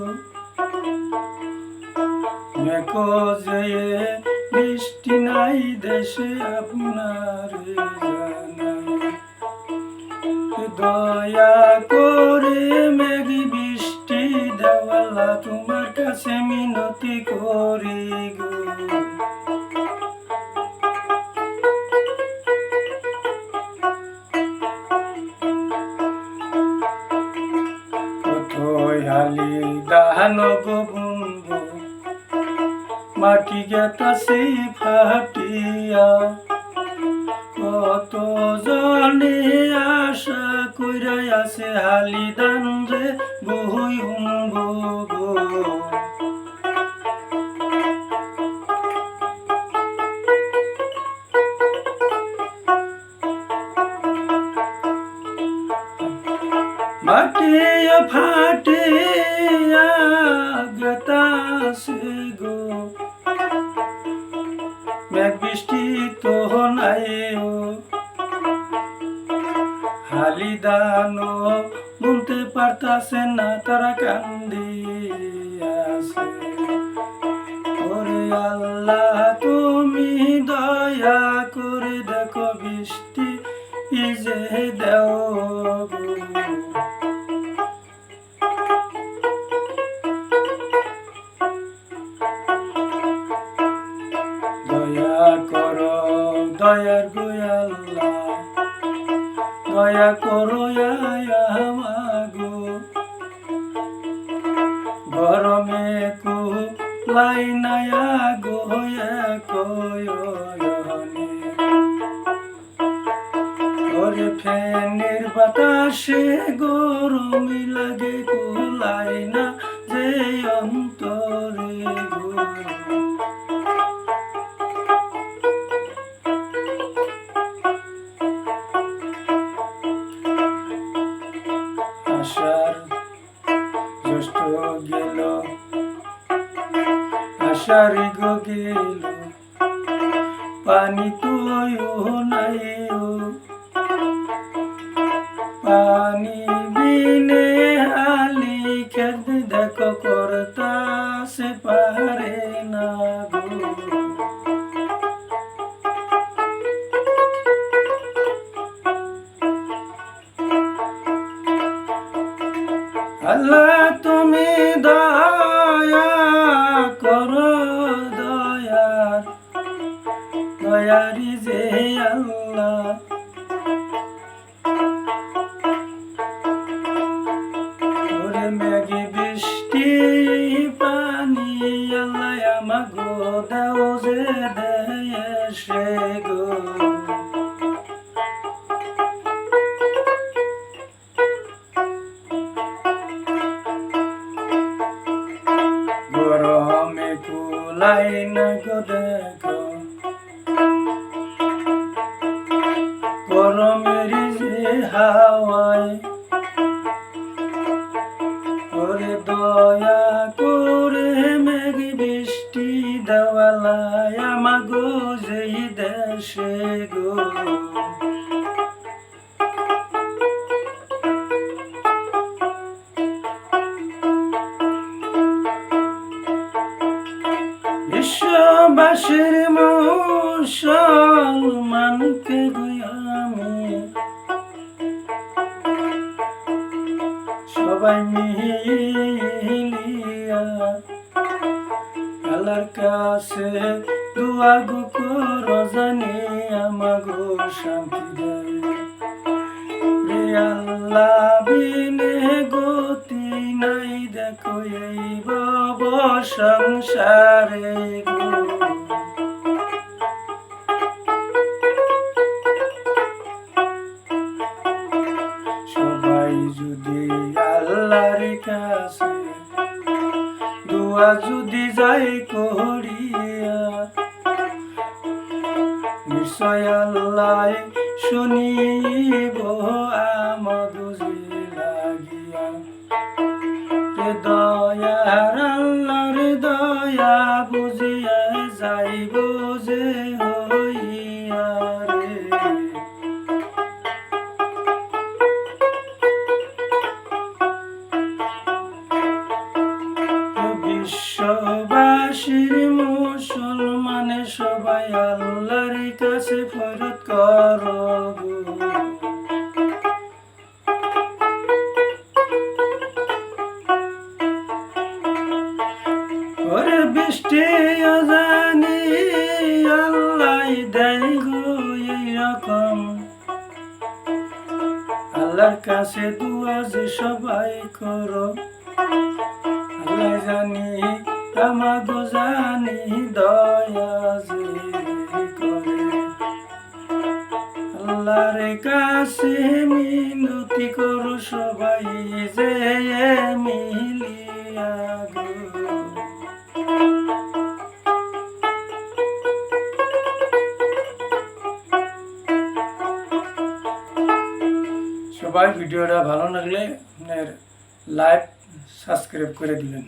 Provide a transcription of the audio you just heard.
করয়া মেকো যে বৃষ্টি নাই দেশে আপনার দয়া করে মাটি গেতাছি ফাটিয়া কত জনে আশা কইরা আছে হালি দান রে বই গো। মাটি ফাটে তো নাই ও। হালি দানো বুনতে পারতাছে না তারা কান্দি। দয়া করো আমাগো। গরমে কু লাই নায়া গোয়া কয়নে ওরে ফ্যানের বাতাসে গরম লাগে কুলাই না গো গেল। পানি তুইও নাই পানি বিনে হালি খেত দেখো করতা সে পারে না আল্লাহ তুমি দয়া হাওয়ায়। ওরে দয়া করে মেঘ বৃষ্টি দেওয়ালায় আমাগো যেই দেশে গো। বিশ্ববাসীর মুসলমানকে সবাই মিলিয়া আল্লাহর কাছে দুয়া গো করো জানি আমাগো শান্তি রে আল্লাহ বিনে গতি নাই দেখো এই বব সংসারে গো কাছে দোয়া যদি যাই করিয়া, নিশ্চয় আল্লাহ শুনিব আমাদ লাগিয়া। দয়ার আল্লাহর দয়া বুঝিয়া যাইব যে ওরে বৃষ্টি জানি আল্লাহ দেয় গো এইরকম। আল্লাহর কাছে দুয়া যে সবাই করো। আল্লাহ জানি, আমাগো জানি, দয়া যে করে। কাছে মিনতি করো সবাই যে মিলিয়া সবাই ভিডিওটা ভালো লাগলে আপনার লাইক সাবস্ক্রাইব করে দিবেন।